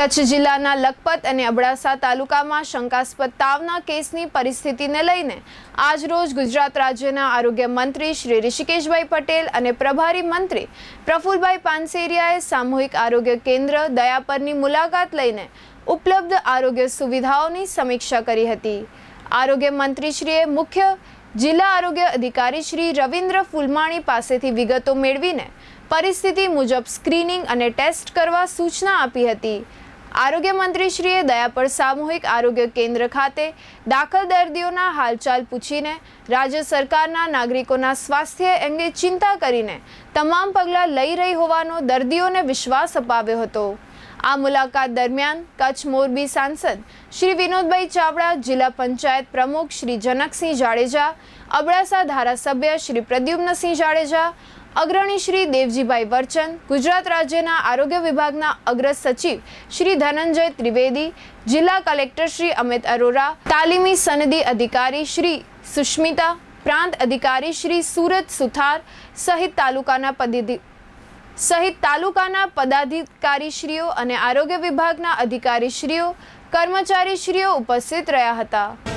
કચ્છ જિલ્લાના લખપત અને અબડાસા તાલુકામાં શંકાસ્પદ તાવના કેસની પરિસ્થિતિને લઈને આજરોજ ગુજરાત રાજ્યના આરોગ્ય મંત્રી શ્રી ઋષિકેશભાઈ પટેલ અને પ્રભારી મંત્રી પ્રફુલભાઈ પાનસેરિયાએ સામૂહિક આરોગ્ય કેન્દ્ર દયાપરની મુલાકાત લઈને ઉપલબ્ધ આરોગ્ય સુવિધાઓની સમીક્ષા કરી હતી. આરોગ્ય મંત્રીશ્રીએ મુખ્ય જિલ્લા આરોગ્ય અધિકારી શ્રી રવિન્દ્ર ફુલમાણી પાસેથી વિગતો મેળવીને પરિસ્થિતિ મુજબ સ્ક્રીનિંગ અને ટેસ્ટ કરવા સૂચના આપી હતી. આરોગ્ય મંત્રીશ્રીએ દયાપર સામૂહિક આરોગ્ય કેન્દ્ર ખાતે દાખલ દર્દીઓના હાલચાલ પૂછીને રાજ્ય સરકારના નાગરિકોના સ્વાસ્થ્ય અંગે ચિંતા કરીને તમામ પગલાં લઈ રહી હોવાનો દર્દીઓને વિશ્વાસ અપાવ્યો હતો. આ મુલાકાત દરમિયાન કચ્છ મોરબી સાંસદ શ્રી વિનોદભાઈ ચાવડા, જિલ્લા પંચાયત પ્રમુખ શ્રી જનકસિંહ જાડેજા, અબડાસા ધારાસભ્ય શ્રી પ્રદ્યુમ્નસિંહ જાડેજા, અગ્રણી શ્રી દેવજીભાઈ વર્ચન, ગુજરાત રાજ્યના આરોગ્ય વિભાગના અગ્ર સચિવ શ્રી ધનંજય ત્રિવેદી, જિલ્લા કલેક્ટર શ્રી અમિત અરોરા, તાલીમી સનદી અધિકારી શ્રી સુષ્મિતા, પ્રાંત અધિકારી શ્રી સુરત સુથાર સહિત તાલુકાના સહિત તાલુકાના પદાધિકારીશ્રીઓ અને આરોગ્ય વિભાગના અધિકારીશ્રીઓ કર્મચારીશ્રીઓ ઉપસ્થિત રહ્યા હતા.